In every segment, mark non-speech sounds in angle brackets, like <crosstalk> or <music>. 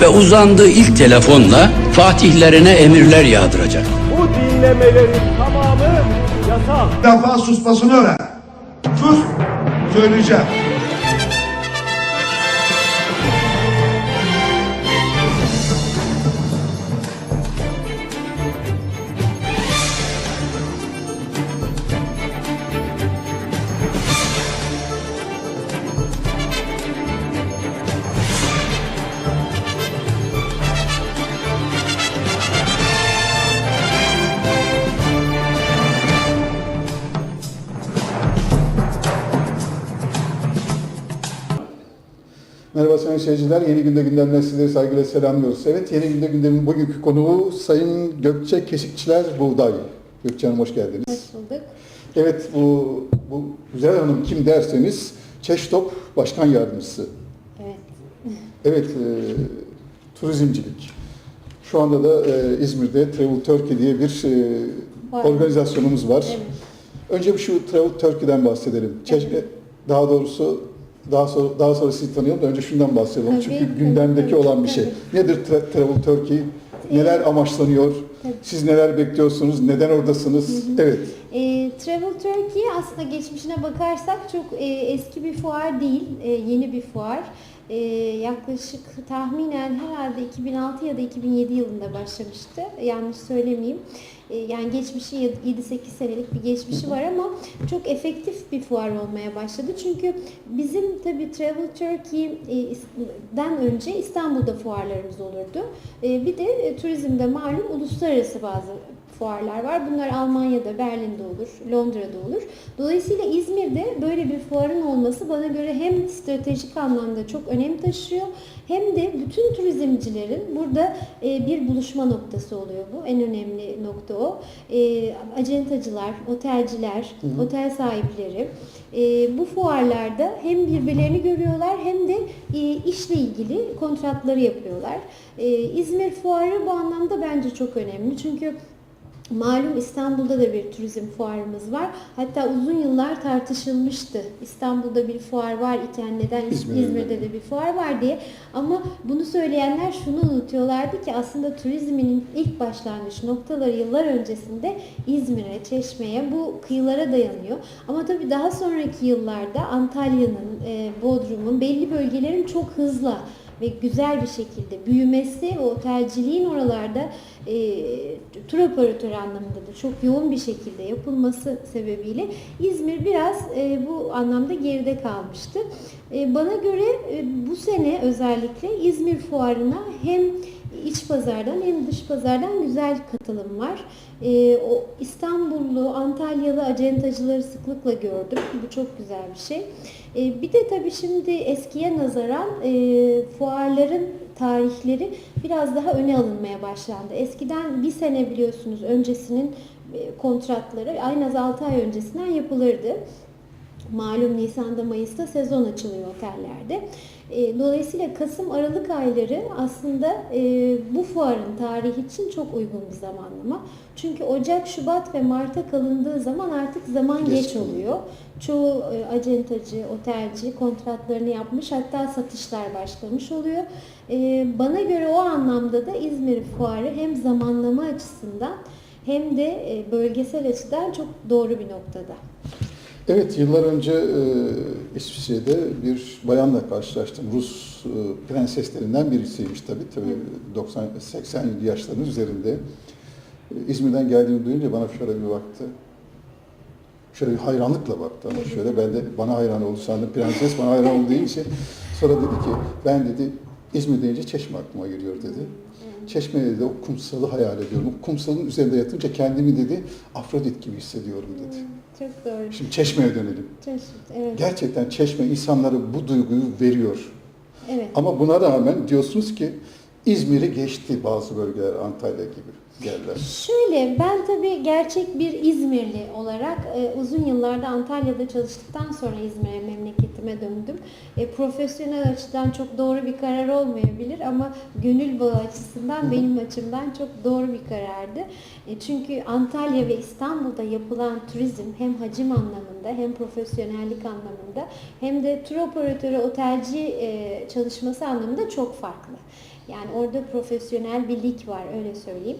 ve uzandığı ilk telefonla fatihlerine emirler yağdıracak. Bu dinlemelerin tamamı yasal. Bir defa susmasını öğren. Sus. Söyleyeceğim. Seyirciler. Yeni günde gündemden sizleri saygıyla selamlıyoruz. Evet, yeni günde gündemin bugünkü konuğu Sayın Gökçe Kesikçiler Buğday. Gökçe Hanım hoş geldiniz. Hoş bulduk. Evet, bu, bu Güzel Hanım kim derseniz Çeştop Başkan Yardımcısı. Evet. <laughs> Evet, e, turizmcilik. Şu anda da e, İzmir'de Travel Turkey diye bir e, Var. organizasyonumuz var. Evet. Önce bir şu Travel Turkey'den bahsedelim. Çeşme, Evet. daha doğrusu daha sonra daha sonra sizi tanıyalım da önce şundan bahsedelim. Tabii, Çünkü gündemdeki tabii, olan bir şey. tabii. Nedir Tra- Travel Turkey? Neler amaçlanıyor? Tabii. Siz neler bekliyorsunuz? Neden oradasınız? Evet. E, Travel Turkey aslında geçmişine bakarsak çok e, eski bir fuar değil, e, yeni bir fuar. E, yaklaşık tahminen herhalde 2006 ya da 2007 yılında başlamıştı. Yanlış söylemeyeyim. E, yani geçmişi 7-8 senelik bir geçmişi var ama çok efektif bir fuar olmaya başladı. Çünkü bizim tabii Travel Turkey'den önce İstanbul'da fuarlarımız olurdu. E, bir de e, turizmde malum uluslararası bazı fuarlar var. Bunlar Almanya'da, Berlin'de olur, Londra'da olur. Dolayısıyla İzmir'de böyle bir fuarın olması bana göre hem stratejik anlamda çok önem taşıyor hem de bütün turizmcilerin burada e, bir buluşma noktası oluyor bu. En önemli nokta o. E, acentacılar, otelciler, otel sahipleri e, bu fuarlarda hem birbirlerini görüyorlar hem de işle ilgili kontratları yapıyorlar. İzmir fuarı bu anlamda bence çok önemli. Çünkü Malum İstanbul'da da bir turizm fuarımız var. Hatta uzun yıllar tartışılmıştı. İstanbul'da bir fuar var iken neden İzmir'de İzmir'de de bir fuar var diye. Ama bunu söyleyenler şunu unutuyorlardı ki aslında turizmin ilk başlangıç noktaları yıllar öncesinde İzmir'e, Çeşme'ye bu kıyılara dayanıyor. Ama tabii daha sonraki yıllarda Antalya'nın, e, Bodrum'un belli bölgelerin çok hızlı ve güzel bir şekilde büyümesi ve otelciliğin oralarda e, tur operatörü anlamında da çok yoğun bir şekilde yapılması sebebiyle İzmir biraz e, bu anlamda geride kalmıştı. E, bana göre e, bu sene özellikle İzmir fuarına hem iç pazardan hem dış pazardan güzel katılım var. E, o İstanbullu, Antalyalı acentacıları sıklıkla gördüm. Bu çok güzel bir şey. E, bir de tabii şimdi eskiye nazaran e, fuarların tarihleri biraz daha öne alınmaya başlandı. Eskiden bir sene biliyorsunuz öncesinin e, kontratları en az 6 ay öncesinden yapılırdı. Malum Nisan'da Mayıs'ta sezon açılıyor otellerde. E, Dolayısıyla Kasım-Aralık ayları aslında e, bu fuarın tarihi için çok uygun bir zamanlama. Çünkü Ocak, Şubat ve Mart'a kalındığı zaman artık zaman Geç geç, oluyor. Çoğu e, acentacı, otelci kontratlarını yapmış hatta satışlar başlamış oluyor. Bana göre o anlamda da İzmir fuarı hem zamanlama açısından hem de bölgesel açıdan çok doğru bir noktada. Evet, yıllar önce e, İsviçre'de bir bayanla karşılaştım. Rus e, prenseslerinden birisiymiş tabii. Tabii 90 87 yaşlarının üzerinde. E, İzmir'den geldiğini duyunca bana şöyle bir baktı. Şöyle bir hayranlıkla baktı ama şöyle ben de bana hayran oldu sandım. Prenses bana hayran oldu deyince sonra dedi ki ben dedi İzmir deyince Çeşme aklıma geliyor dedi. Çeşme'de de o kumsalı hayal ediyorum. O kumsalın üzerinde yatınca kendimi dedi Afrodit gibi hissediyorum dedi. Çok doğru. Şimdi Çeşme'ye dönelim. Çeşit, evet. Gerçekten Çeşme insanlara bu duyguyu veriyor. Evet. Ama buna rağmen diyorsunuz ki İzmir'i geçti bazı bölgeler Antalya gibi yerler. Şöyle ben tabii gerçek bir İzmirli olarak e, uzun yıllarda Antalya'da çalıştıktan sonra İzmir'e memleketime döndüm. E, profesyonel açıdan çok doğru bir karar olmayabilir ama gönül bağı açısından benim açımdan çok doğru bir karardı. E, çünkü Antalya ve İstanbul'da yapılan turizm hem hacim anlamında hem profesyonellik anlamında hem de tur operatörü otelci e, çalışması anlamında çok farklı. Yani orada profesyonel bir lig var öyle söyleyeyim.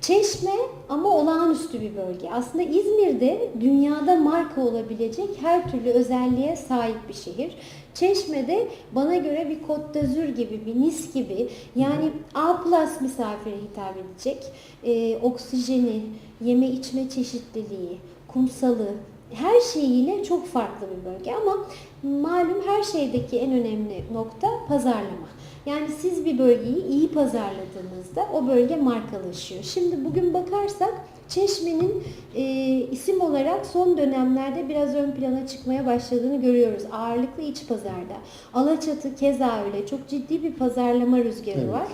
Çeşme ama olağanüstü bir bölge. Aslında İzmir'de dünyada marka olabilecek her türlü özelliğe sahip bir şehir. Çeşme'de bana göre bir Côte d'Azur gibi, bir Nice gibi yani A plus misafire hitap edecek. Ee, oksijeni, yeme içme çeşitliliği, kumsalı, her şeyiyle çok farklı bir bölge ama malum her şeydeki en önemli nokta pazarlama. Yani siz bir bölgeyi iyi pazarladığınızda o bölge markalaşıyor. Şimdi bugün bakarsak Çeşme'nin e, isim olarak son dönemlerde biraz ön plana çıkmaya başladığını görüyoruz. Ağırlıklı iç pazarda. Alaçatı keza öyle. Çok ciddi bir pazarlama rüzgarı Evet. var.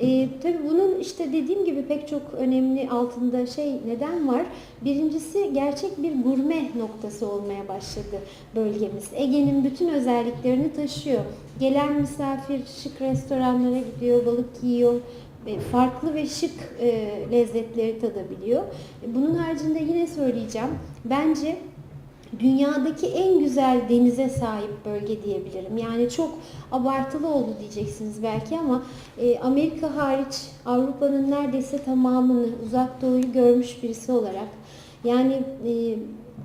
E, tabii bunun işte dediğim gibi pek çok önemli altında şey neden var. Birincisi gerçek bir gurme noktası olmaya başladı bölgemiz. Ege'nin bütün özelliklerini taşıyor. Gelen misafir şık restoranlara gidiyor, balık yiyor, ve farklı ve şık e, lezzetleri tadabiliyor. E, Bunun haricinde yine söyleyeceğim. Bence dünyadaki en güzel denize sahip bölge diyebilirim. Yani çok abartılı oldu diyeceksiniz belki ama e, Amerika hariç Avrupa'nın neredeyse tamamını uzak doğuyu görmüş birisi olarak yani e,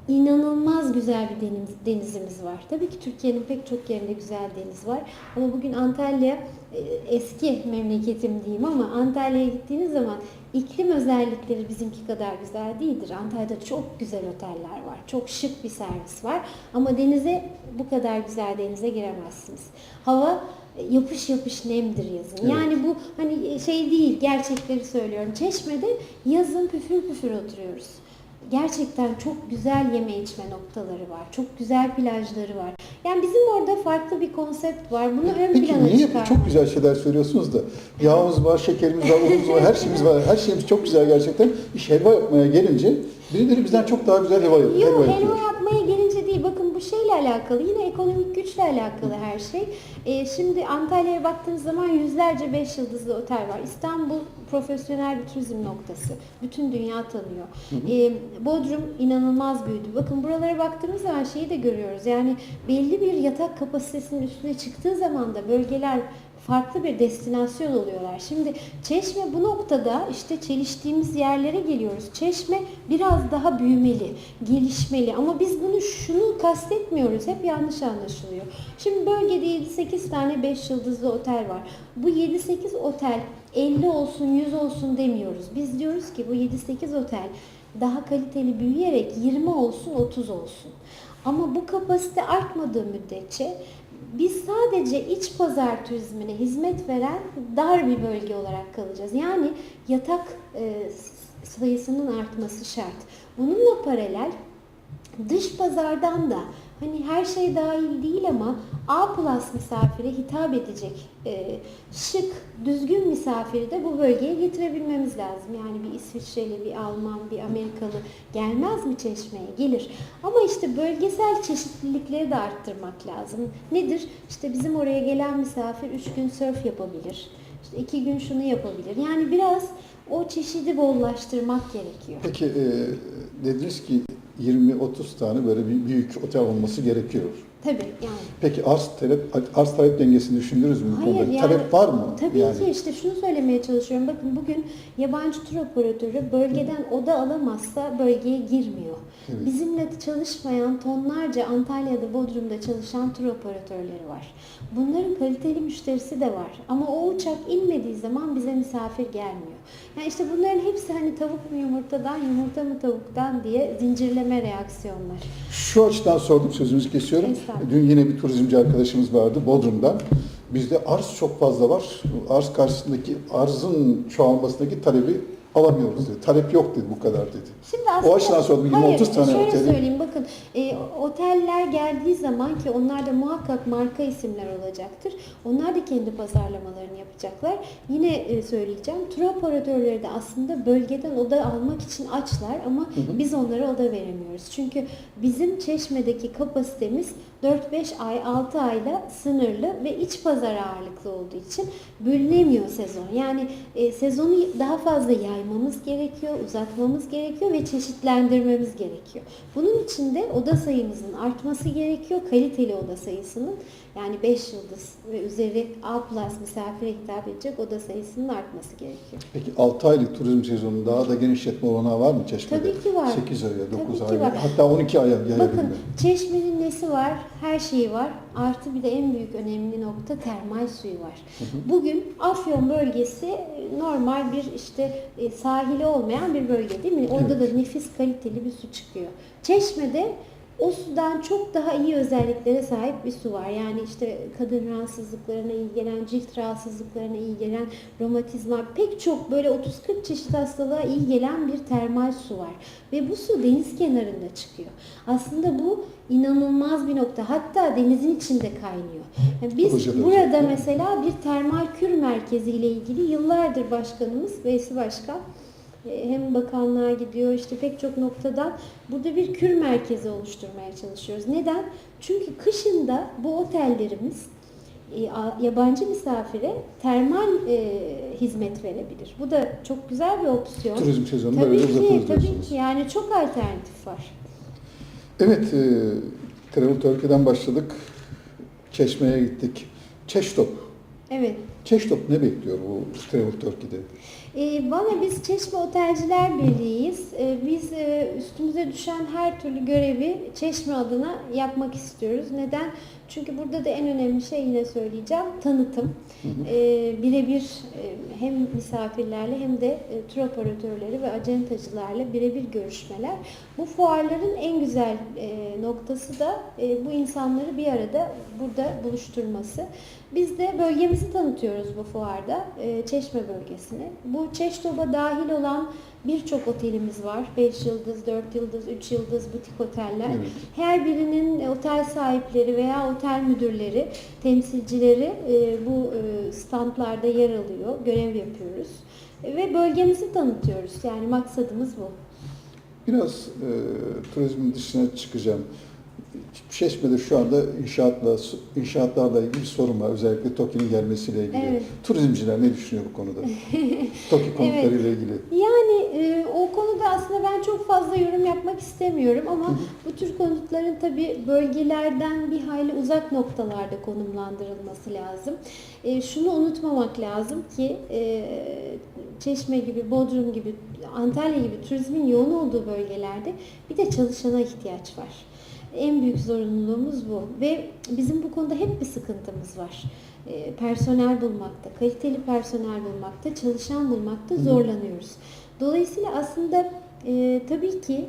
inanılmaz güzel bir deniz, denizimiz var. Tabii ki Türkiye'nin pek çok yerinde güzel deniz var. Ama bugün Antalya e, eski memleketim diyeyim ama Antalya'ya gittiğiniz zaman iklim özellikleri bizimki kadar güzel değildir. Antalya'da çok güzel oteller var. Çok şık bir servis var. Ama denize bu kadar güzel denize giremezsiniz. Hava e, yapış yapış nemdir yazın. Evet. Yani bu hani şey değil gerçekleri söylüyorum. Çeşme'de yazın püfür püfür oturuyoruz. Gerçekten çok güzel yeme içme noktaları var. Çok güzel plajları var. Yani bizim orada farklı bir konsept var. Bunu ön Peki plana niye çıkarmak. çok güzel şeyler söylüyorsunuz da yağımız var, şekerimiz var, unumuz var, her şeyimiz var, her şeyimiz çok güzel gerçekten. İş helva yapmaya gelince birileri bizden çok daha güzel helva yapıyor. Yok helva helva yapmaya gelince değil. Bakın bu şeyle alakalı. Yine ekonomik güçle alakalı her şey. Ee, şimdi Antalya'ya baktığınız zaman yüzlerce beş yıldızlı otel var. İstanbul profesyonel bir turizm noktası. Bütün dünya tanıyor. Ee, Bodrum inanılmaz büyüdü. Bakın buralara baktığımız zaman şeyi de görüyoruz. Yani belli bir yatak kapasitesinin üstüne çıktığı zaman da bölgeler farklı bir destinasyon oluyorlar. Şimdi Çeşme bu noktada işte çeliştiğimiz yerlere geliyoruz. Çeşme biraz daha büyümeli, gelişmeli ama biz bunu şunu kastetmiyoruz. Hep yanlış anlaşılıyor. Şimdi bölgede 7-8 tane 5 yıldızlı otel var. Bu 7-8 otel 50 olsun 100 olsun demiyoruz. Biz diyoruz ki bu 7-8 otel daha kaliteli büyüyerek 20 olsun 30 olsun. Ama bu kapasite artmadığı müddetçe biz sadece iç pazar turizmine hizmet veren dar bir bölge olarak kalacağız. Yani yatak e, sayısının artması şart. Bununla paralel dış pazardan da hani her şey dahil değil ama A plus misafire hitap edecek e, şık, düzgün misafiri de bu bölgeye getirebilmemiz lazım. Yani bir İsviçreli, bir Alman, bir Amerikalı gelmez mi Çeşme'ye? Gelir. Ama işte bölgesel çeşitlilikleri de arttırmak lazım. Nedir? İşte bizim oraya gelen misafir 3 gün sörf yapabilir. İşte 2 gün şunu yapabilir. Yani biraz o çeşidi bollaştırmak gerekiyor. Peki e, dediniz ki 20-30 tane böyle bir büyük otel olması gerekiyor. Tabii yani. Peki arz talep arz talep dengesini düşündünüz mü Hayır, yani- talep var mı? Tabii yani, ki işte şunu söylemeye çalışıyorum. Bakın bugün yabancı tur operatörü bölgeden oda alamazsa bölgeye girmiyor. Evet. Bizimle çalışmayan tonlarca Antalya'da, Bodrum'da çalışan tur operatörleri var. Bunların kaliteli müşterisi de var. Ama o uçak inmediği zaman bize misafir gelmiyor. Yani işte bunların hepsi hani tavuk mu yumurtadan, yumurta mı tavuktan diye zincirleme reaksiyonlar. Şu açıdan sordum sözünüzü kesiyorum. Dün yine bir turizmci arkadaşımız vardı Bodrum'dan. Bizde arz çok fazla var. Arz karşısındaki arzın çoğalmasındaki talebi alamıyoruz dedi. Talep yok dedi bu kadar dedi. Şimdi aslında, o açıdan sordum. 20-30 hayır, tane şöyle oteli. söyleyeyim bakın e, oteller geldiği zaman ki onlar da muhakkak marka isimler olacaktır. Onlar da kendi pazarlamalarını yapacaklar. Yine e, söyleyeceğim tur operatörleri de aslında bölgeden oda almak için açlar ama biz onlara oda veremiyoruz. Çünkü bizim Çeşme'deki kapasitemiz 4-5 ay, 6 ayla sınırlı ve iç pazar ağırlıklı olduğu için bölünemiyor sezon. Yani e, sezonu daha fazla yaymamız gerekiyor, uzatmamız gerekiyor ve çeşitlendirmemiz gerekiyor. Bunun için de oda sayımızın artması gerekiyor. Kaliteli oda sayısının yani 5 yıldız ve üzeri A plus misafire hitap edecek oda sayısının artması gerekiyor. Peki 6 aylık turizm sezonu daha da genişletme olanağı var mı Çeşme'de? Tabii ki var. 8 aya, 9 Tabii aya, hatta 12 aya yayabilme. Bakın Çeşme'nin nesi var? Her şeyi var. Artı bir de en büyük önemli nokta termal suyu var. Bugün Afyon bölgesi normal bir işte e, sahili olmayan bir bölge değil mi? Orada da nefis kaliteli bir su çıkıyor. Çeşme'de o sudan çok daha iyi özelliklere sahip bir su var. Yani işte kadın rahatsızlıklarına iyi gelen, cilt rahatsızlıklarına iyi gelen, romatizma pek çok böyle 30-40 çeşit hastalığa iyi gelen bir termal su var. Ve bu su deniz kenarında çıkıyor. Aslında bu inanılmaz bir nokta. Hatta denizin içinde kaynıyor. Yani biz Ilıca'da burada mesela bir termal kür merkezi ile ilgili yıllardır başkanımız Veysi Başkan hem bakanlığa gidiyor işte pek çok noktadan burada bir kür merkezi oluşturmaya çalışıyoruz. Neden? Çünkü kışında bu otellerimiz e, yabancı misafire termal e, hizmet verebilir. Bu da çok güzel bir opsiyon. Turizm sezonunu tabii böyle ki, uzatırız tabii diyorsunuz. ki yani çok alternatif var. Evet, e, Travel Turkey'den başladık. Çeşme'ye gittik. Çeştop. Evet. Çeştop ne bekliyor bu Travel Turkey'de? E, Valla biz Çeşme Otelciler Birliği'yiz. E, biz e, üstümüze düşen her türlü görevi Çeşme adına yapmak istiyoruz. Neden? Çünkü burada da en önemli şey yine söyleyeceğim tanıtım. E, birebir e, hem misafirlerle hem de e, tur operatörleri ve acentacılarla birebir görüşmeler. Bu fuarların en güzel noktası da bu insanları bir arada burada buluşturması. Biz de bölgemizi tanıtıyoruz bu fuarda, Çeşme bölgesini. Bu Çeştop'a dahil olan birçok otelimiz var. 5 yıldız, 4 yıldız, 3 yıldız butik oteller. Evet. Her birinin e, otel sahipleri veya otel müdürleri, temsilcileri e, bu e, standlarda yer alıyor, görev yapıyoruz. Ve bölgemizi tanıtıyoruz. Yani maksadımız bu. Biraz e, turizmin dışına çıkacağım. Çeşme'de şu anda inşaatla inşaatlarla ilgili sorun var. Özellikle TOKİ'nin gelmesiyle ilgili. Evet. Turizmciler ne düşünüyor bu konuda? <laughs> TOKİ konutlarıyla ilgili. Yani e, o konuda aslında ben çok fazla yorum yapmak istemiyorum ama bu tür konutların tabii bölgelerden bir hayli uzak noktalarda konumlandırılması lazım. E, şunu unutmamak lazım ki e, Çeşme gibi, Bodrum gibi, Antalya gibi turizmin yoğun olduğu bölgelerde bir de çalışana ihtiyaç var. En büyük zorunluluğumuz bu ve bizim bu konuda hep bir sıkıntımız var. E, personel bulmakta, kaliteli personel bulmakta, çalışan bulmakta zorlanıyoruz. Dolayısıyla aslında e, tabii ki e,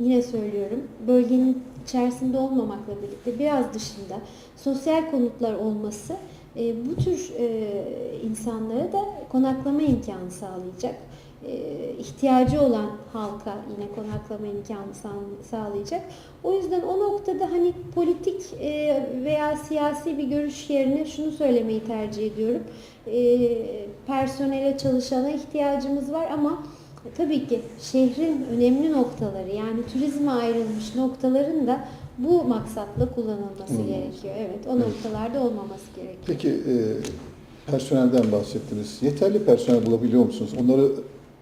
yine söylüyorum bölgenin içerisinde olmamakla birlikte biraz dışında sosyal konutlar olması e, bu tür e, insanlara da konaklama imkanı sağlayacak. E, ihtiyacı olan halka yine konaklama imkanı sağ- sağlayacak. O yüzden o noktada hani politik e, veya siyasi bir görüş yerine şunu söylemeyi tercih ediyorum. E, personele çalışana ihtiyacımız var ama tabii ki şehrin önemli noktaları yani turizme ayrılmış noktaların da bu maksatla kullanılması Olmaması. gerekiyor. Evet, o noktalarda olmaması gerekiyor. Peki e, personelden bahsettiniz. Yeterli personel bulabiliyor musunuz? Onları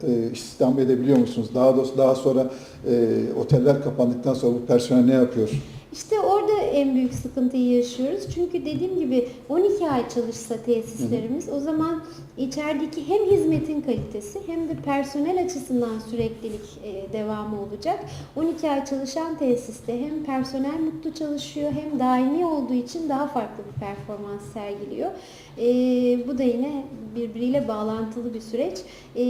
e, istihdam edebiliyor musunuz? Daha doğrusu daha sonra e, oteller kapandıktan sonra bu personel ne yapıyor? İşte orada en büyük sıkıntıyı yaşıyoruz. Çünkü dediğim gibi 12 ay çalışsa tesislerimiz o zaman içerideki hem hizmetin kalitesi hem de personel açısından süreklilik e, devamı olacak. 12 ay çalışan tesiste hem personel mutlu çalışıyor hem daimi olduğu için daha farklı bir performans sergiliyor. E, bu da yine birbiriyle bağlantılı bir süreç. E,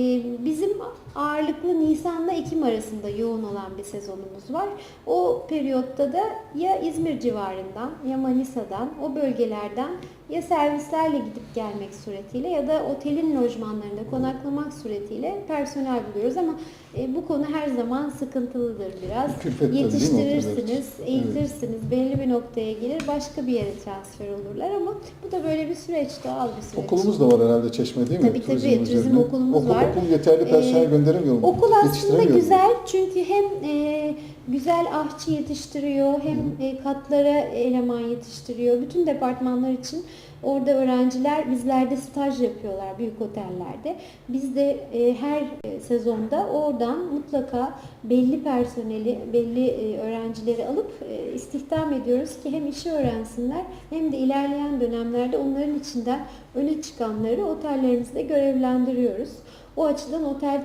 bizim ağırlıklı Nisan'la Ekim arasında yoğun olan bir sezonumuz var. O periyotta da ya İzmir civarından ya Manisa'dan o bölgelerden ya servislerle gidip gelmek suretiyle ya da otelin lojmanlarında konaklamak suretiyle personel buluyoruz ama e, bu konu her zaman sıkıntılıdır biraz. Külfet tabii değil mi Yetiştirirsiniz, eğitirsiniz, belli bir noktaya gelir, başka bir yere transfer olurlar ama bu da böyle bir süreç, doğal bir süreç. Okulumuz da var herhalde Çeşme değil mi? Tabii, tabii, Turizmin turizm üzerine. okulumuz okul, var. Okul yeterli personel Ee, gönderemiyor mu? Okul aslında güzel çünkü hem e, güzel ahçı yetiştiriyor, hem e, katlara eleman yetiştiriyor. Bütün departmanlar için orada öğrenciler bizlerde staj yapıyorlar büyük otellerde. Biz de e, her e, sezonda oradan mutlaka belli personeli, belli öğrencileri alıp istihdam ediyoruz ki hem işi öğrensinler hem de ilerleyen dönemlerde onların içinden öne çıkanları otellerimizde görevlendiriyoruz. O açıdan otel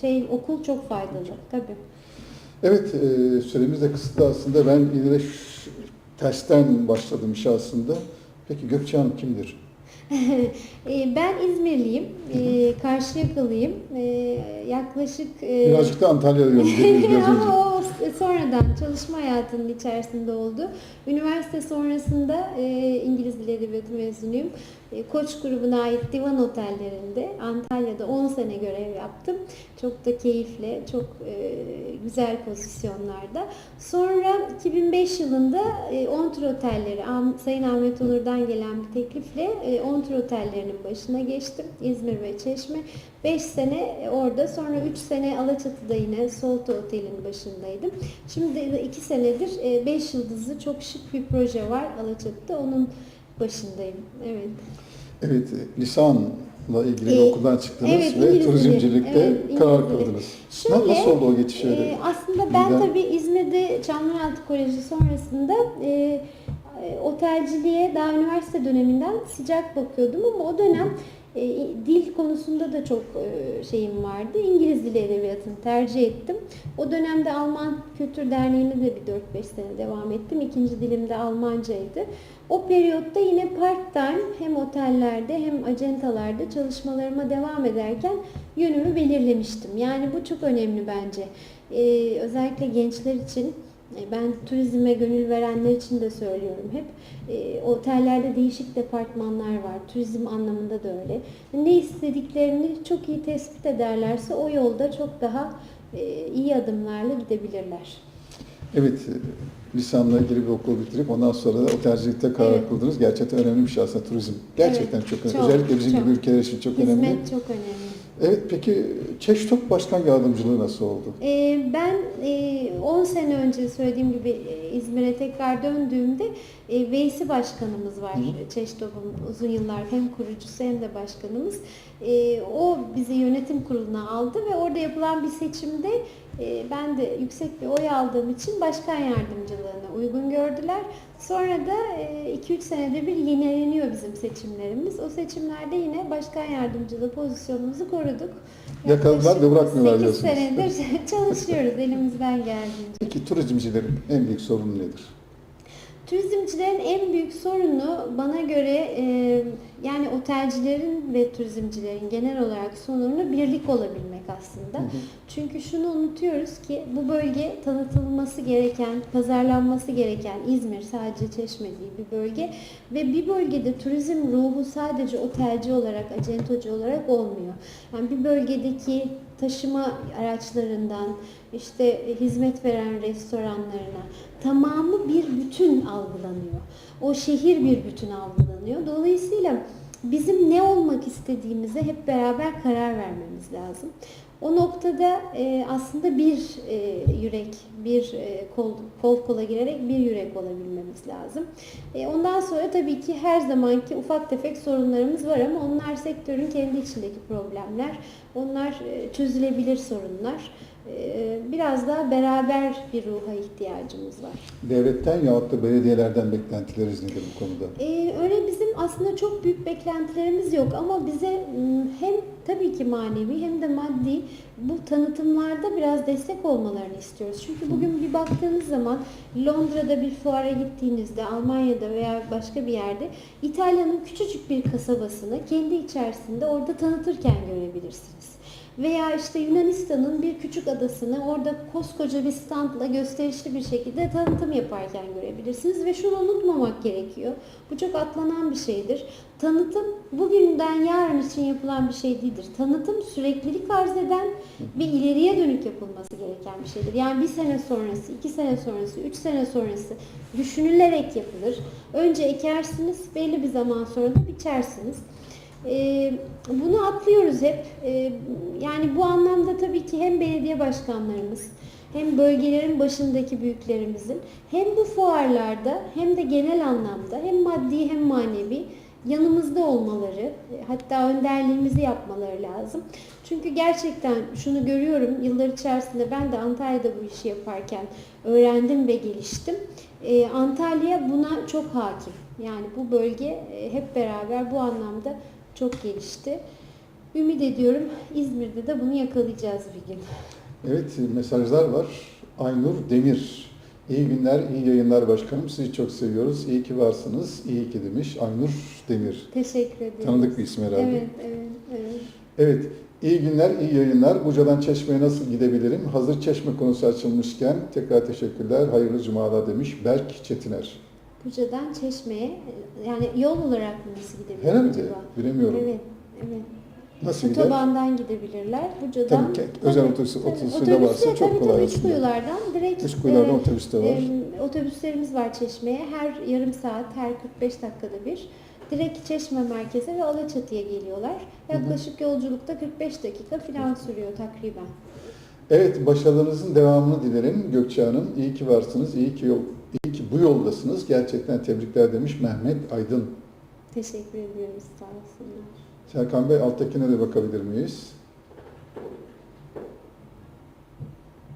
şey okul çok faydalı tabii. Evet, e, süremiz de kısıtlı aslında. Ben yine tersten başladım işe aslında. Peki Gökçe Hanım kimdir? <laughs> E, ben İzmirliyim, e, Karşıyakalıyım. E, yaklaşık e, Birazcık da Antalya'da <laughs> önce. Ama o sonradan çalışma hayatının içerisinde oldu. Üniversite sonrasında e, İngiliz Dil Edebiyatı mezunuyum. E, Koç grubuna ait divan otellerinde Antalya'da 10 sene görev yaptım. Çok da keyifli, çok e, güzel pozisyonlarda. Sonra 2005 yılında e, Ontur Otelleri, Sayın Ahmet Onur'dan gelen bir teklifle Ontur Otellerinin başına geçtim. İzmir ve Çeşme. 5 sene orada, sonra 3 sene Alaçatı'da yine Solta Otel'in başındaydım. Şimdi de 2 senedir 5 yıldızlı çok şık bir proje var Alaçatı'da. Onun başındayım. Evet. Evet, lisanla ilgili Ee, okuldan çıktınız evet, ve İngiliz dili. turizmcilikte Evet, karar kıldınız. Şöyle, Nasıl oldu o geçiş öyle? e, aslında ben Birden- tabii İzmir'de Çamlıaltı Koleji sonrasında e, e, otelciliğe daha üniversite döneminden sıcak bakıyordum ama o dönem e, dil konusunda da çok e, şeyim vardı. İngiliz dili edebiyatını tercih ettim. O dönemde Alman Kültür Derneği'ne de bir 4-5 sene devam ettim. İkinci dilim de Almancaydı. O periyotta yine part time hem otellerde hem acentalarda çalışmalarıma devam ederken yönümü belirlemiştim. Yani bu çok önemli bence. Ee, özellikle gençler için e, ben turizme gönül verenler için de söylüyorum hep. E, otellerde değişik departmanlar var. Turizm anlamında da öyle. Ne istediklerini çok iyi tespit ederlerse o yolda çok daha e, iyi adımlarla gidebilirler. Evet, e, lisanla ilgili bir okul bitirip ondan sonra da otelcilikte karar Evet. kıldınız. Gerçekten önemli bir şey aslında turizm. Gerçekten Evet, çok önemli. çok, Özellikle bizim çok. gibi ülkeler için çok Hizmet önemli. çok önemli. Evet, peki Çeştok Başkan Yardımcılığı nasıl oldu? Ee, ben e, 10 sene önce söylediğim gibi e, İzmir'e tekrar döndüğümde e, Veysi Başkanımız var. Çeştop'un uzun yıllar hem kurucusu hem de başkanımız. E, O bizi yönetim kuruluna aldı ve orada yapılan bir seçimde e, ben de yüksek bir oy aldığım için başkan yardımcılığına uygun gördüler. Sonra da 2-3 senedir bir yenileniyor bizim seçimlerimiz. O seçimlerde yine başkan yardımcılığı pozisyonumuzu koruduk. Yakaladılar ve bırakmıyorlar 8 diyorsunuz. senedir <laughs> çalışıyoruz elimizden geldiğince. Peki turizmcilerin en büyük sorunu nedir? Turizmcilerin en büyük sorunu bana göre e, yani otelcilerin ve turizmcilerin genel olarak sorunu birlik olabilmek aslında. Çünkü şunu unutuyoruz ki bu bölge tanıtılması gereken, pazarlanması gereken İzmir sadece Çeşme değil bir bölge ve bir bölgede turizm ruhu sadece otelci olarak, acentocu olarak olmuyor. Yani bir bölgedeki taşıma araçlarından işte hizmet veren restoranlarına tamamı bir bütün algılanıyor. O şehir bir bütün algılanıyor. Dolayısıyla bizim ne olmak istediğimize hep beraber karar vermemiz lazım. O noktada e, aslında bir e, yürek, bir e, kol, kol kola girerek bir yürek olabilmemiz lazım. E, ondan sonra tabii ki her zamanki ufak tefek sorunlarımız var ama onlar sektörün kendi içindeki problemler. Onlar e, çözülebilir sorunlar. E, biraz daha beraber bir ruha ihtiyacımız var. Devletten yahut da belediyelerden beklentileriniz nedir bu konuda? Ee, öyle bizim aslında çok büyük beklentilerimiz yok ama bize m, hem tabii ki manevi hem de maddi bu tanıtımlarda biraz destek olmalarını istiyoruz. Çünkü bugün bir baktığınız zaman Londra'da bir fuara gittiğinizde, Almanya'da veya başka bir yerde İtalya'nın küçücük bir kasabasını kendi içerisinde orada tanıtırken görebilirsiniz. Veya işte Yunanistan'ın bir küçük adasını orada koskoca bir standla gösterişli bir şekilde tanıtım yaparken görebilirsiniz. Ve şunu unutmamak gerekiyor. Bu çok atlanan bir şeydir. Tanıtım bugünden yarın için yapılan bir şey değildir. Tanıtım süreklilik arz eden ve ileriye dönük yapılması gereken bir şeydir. Yani bir sene sonrası, iki sene sonrası, üç sene sonrası düşünülerek yapılır. Önce ekersiniz, belli bir zaman sonra da biçersiniz. Ee, bunu atlıyoruz hep. Ee, yani bu anlamda tabii ki hem belediye başkanlarımız hem bölgelerin başındaki büyüklerimizin hem bu fuarlarda hem de genel anlamda hem maddi hem manevi yanımızda olmaları, hatta önderliğimizi yapmaları lazım. Çünkü gerçekten şunu görüyorum, yıllar içerisinde ben de Antalya'da bu işi yaparken öğrendim ve geliştim. Ee, Antalya buna çok hakim. Yani bu bölge e, hep beraber bu anlamda çok gelişti. Ümit ediyorum İzmir'de de bunu yakalayacağız bir gün. Evet mesajlar var. Aynur Demir. İyi günler, iyi yayınlar başkanım. Sizi çok seviyoruz. İyi ki varsınız. İyi ki demiş Aynur Demir. Teşekkür ediyorum. Tanıdık bir isim herhalde. Evet, evet, evet. Evet, iyi günler, iyi yayınlar. Buca'dan Çeşme'ye nasıl gidebilirim? Hazır Çeşme konusu açılmışken tekrar teşekkürler. Hayırlı cumalar demiş Berk Çetiner. Buca'dan Çeşme'ye yani yol olarak mı nasıl gidebilir Herhalde, acaba? bilemiyorum. Evet, evet. Nasıl gider? Otobandan gidebilirler. Buca'dan. Tabii ki, özel otobüs- tabii, otobüsü de varsa çok tabii, kolay tabii, aslında. Üskuyular'dan direkt. Üskuyular'dan e, otobüs de var. e, otobüslerimiz var Çeşme'ye. Her yarım saat, her 45 dakikada bir. Direkt Çeşme merkeze ve Alaçatı'ya geliyorlar. Yaklaşık yolculukta 45 dakika falan sürüyor takriben. Evet, başarılarınızın devamını dilerim Gökçe Hanım. İyi ki varsınız, iyi ki, yol, iyi ki bu yoldasınız. Gerçekten tebrikler demiş Mehmet Aydın. Teşekkür ediyoruz sağ olsunlar. Serkan Bey, alttakine de bakabilir miyiz?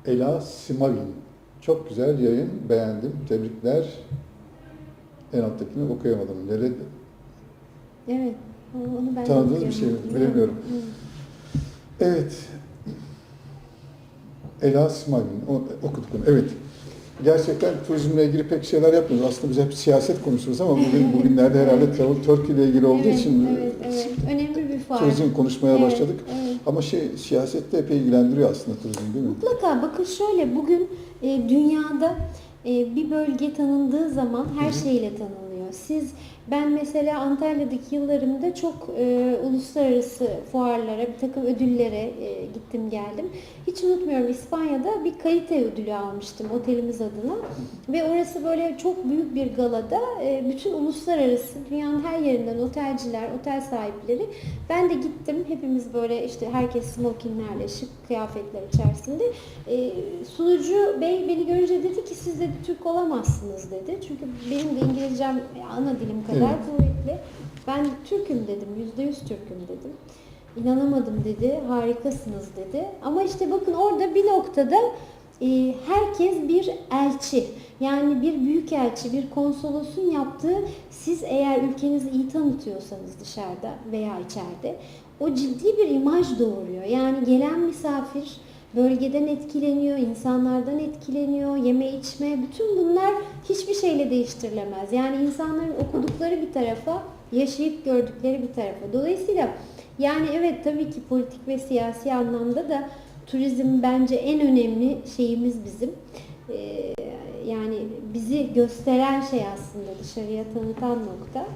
Ela Simavin. Çok güzel yayın, beğendim. Tebrikler. En alttakini okuyamadım. Nerede? Evet, onu ben Tanıdığınız bir şey mi? Bilemiyorum. Evet. Ela Simavin. O- Okuduk onu. Evet. Gerçekten turizmle ilgili pek şeyler yapmıyoruz. Aslında biz hep siyaset konuşuyoruz ama bugün <laughs> bugünlerde herhalde Travel Turkey ile ilgili olduğu evet, için evet, evet. Önemli bir fuar. turizm konuşmaya Evet, başladık. evet. Ama şey siyasette epey ilgilendiriyor aslında turizm değil mi? Mutlaka bakın şöyle bugün e, dünyada e, bir bölge tanındığı zaman her şeyle tanınıyor. Siz ben mesela Antalya'daki yıllarımda çok e, uluslararası fuarlara, bir takım ödüllere e, gittim geldim. Hiç unutmuyorum İspanya'da bir kalite ödülü almıştım otelimiz adına. Ve orası böyle çok büyük bir galada e, bütün uluslararası dünyanın her yerinden otelciler, otel sahipleri. Ben de gittim. Hepimiz böyle işte herkes smokinlerle, şık kıyafetler içerisinde. E, sunucu bey beni görünce dedi ki siz de Türk olamazsınız dedi. Çünkü benim de İngilizcem ana dilim kadar Evet. kuvvetli. Ben Türk'üm dedim, yüzde yüz Türk'üm dedim. İnanamadım dedi, harikasınız dedi. Ama işte bakın orada bir noktada e, herkes bir elçi. Yani bir büyük elçi, bir konsolosun yaptığı, siz eğer ülkenizi iyi tanıtıyorsanız dışarıda veya içeride, o ciddi bir imaj doğuruyor. Yani gelen misafir bölgeden etkileniyor, insanlardan etkileniyor, yeme içme, bütün bunlar hiçbir şeyle değiştirilemez. Yani insanların okudukları bir tarafa, yaşayıp gördükleri bir tarafa. Dolayısıyla yani evet tabii ki politik ve siyasi anlamda da turizm bence en önemli şeyimiz bizim. Ee, yani bizi gösteren şey aslında dışarıya tanıtan nokta.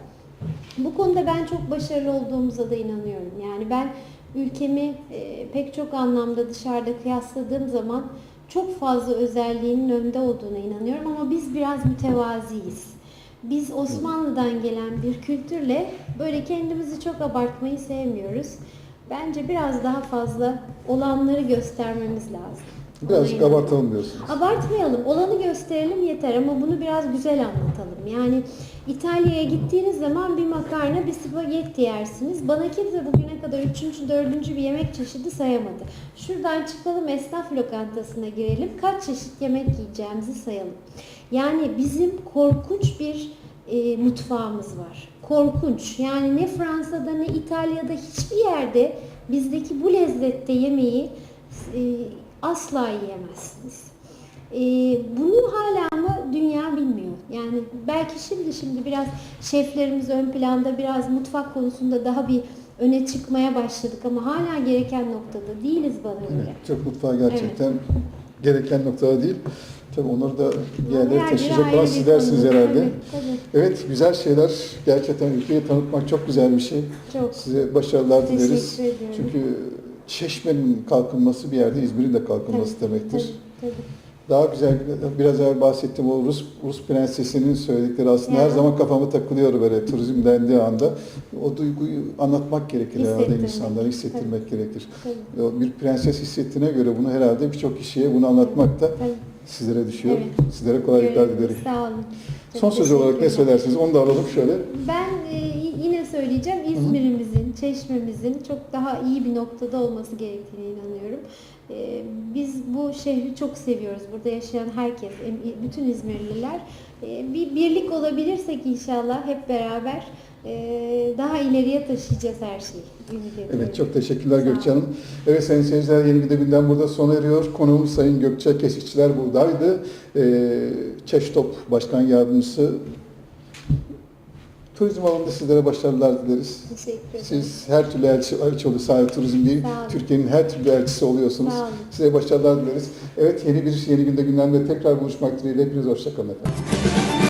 Bu konuda ben çok başarılı olduğumuza da inanıyorum. Yani ben ülkemi e, pek çok anlamda dışarıda kıyasladığım zaman çok fazla özelliğinin önde olduğuna inanıyorum ama biz biraz mütevaziyiz. Biz Osmanlı'dan gelen bir kültürle böyle kendimizi çok abartmayı sevmiyoruz. Bence biraz daha fazla olanları göstermemiz lazım. Birazcık inanıyorum. abartalım diyorsunuz. Abartmayalım, olanı gösterelim yeter ama bunu biraz güzel anlatalım. Yani İtalya'ya gittiğiniz zaman bir makarna, bir spagetti yersiniz. Bana kimse bugüne kadar üçüncü, dördüncü bir yemek çeşidi sayamadı. Şuradan çıkalım esnaf lokantasına girelim, kaç çeşit yemek yiyeceğimizi sayalım. Yani bizim korkunç bir e, mutfağımız var. Korkunç. Yani ne Fransa'da ne İtalya'da hiçbir yerde bizdeki bu lezzette yemeği e, asla yiyemezsiniz. E, bunu hala ama dünya bilmiyor. Yani belki şimdi şimdi biraz şeflerimiz ön planda biraz mutfak konusunda daha bir öne çıkmaya başladık ama hala gereken noktada değiliz bana göre. Evet, Türk mutfağı gerçekten gereken noktada değil. Tabii onları da bir yerlere taşıyacak olan sizlersiniz herhalde. Evet, tabii. Evet, güzel şeyler. Gerçekten ülkeyi tanıtmak çok güzel bir şey. Çok. Size başarılar dileriz. Çünkü Çeşme'nin kalkınması bir yerde İzmir'in de kalkınması Tabii, demektir. Tabii, tabii. daha güzel, biraz evvel bahsettiğim o Rus, Rus prensesinin söyledikleri aslında her Ya. zaman kafama takılıyor böyle turizm dendiği anda. O duyguyu anlatmak gerekir herhalde insanlara, hissettirmek gerekir. Tabii. Bir prenses hissettiğine göre bunu herhalde birçok kişiye bunu anlatmak da Tabii. sizlere düşüyor. Evet. Sizlere kolaylıklar Görevimiz. dilerim. Sağ olun. Son söz olarak ne söylersiniz? Onu da alalım şöyle. Ben e, yine söyleyeceğim İzmir'imizin, Çeşme'mizin çok daha iyi bir noktada olması gerektiğine inanıyorum. E, biz bu şehri çok seviyoruz. Burada yaşayan herkes, bütün İzmirliler. E, bir birlik olabilirsek inşallah hep beraber e, daha ileriye taşıyacağız her şeyi. Evet çok teşekkürler. Gökçe Hanım. Evet sayın seyirciler yeni bir de gündem burada sona eriyor. Konuğumuz Sayın Gökçe Kesikçiler buradaydı. Ee, Çeştop Başkan Yardımcısı. Turizm alanında sizlere başarılar dileriz. Teşekkür ederim. Siz her türlü elçi, elçi sahip turizm değil. Türkiye'nin her türlü elçisi oluyorsunuz. Size başarılar dileriz. Evet yeni bir yeni günde gündemde tekrar buluşmak dileğiyle hepinize hoşçakalın efendim.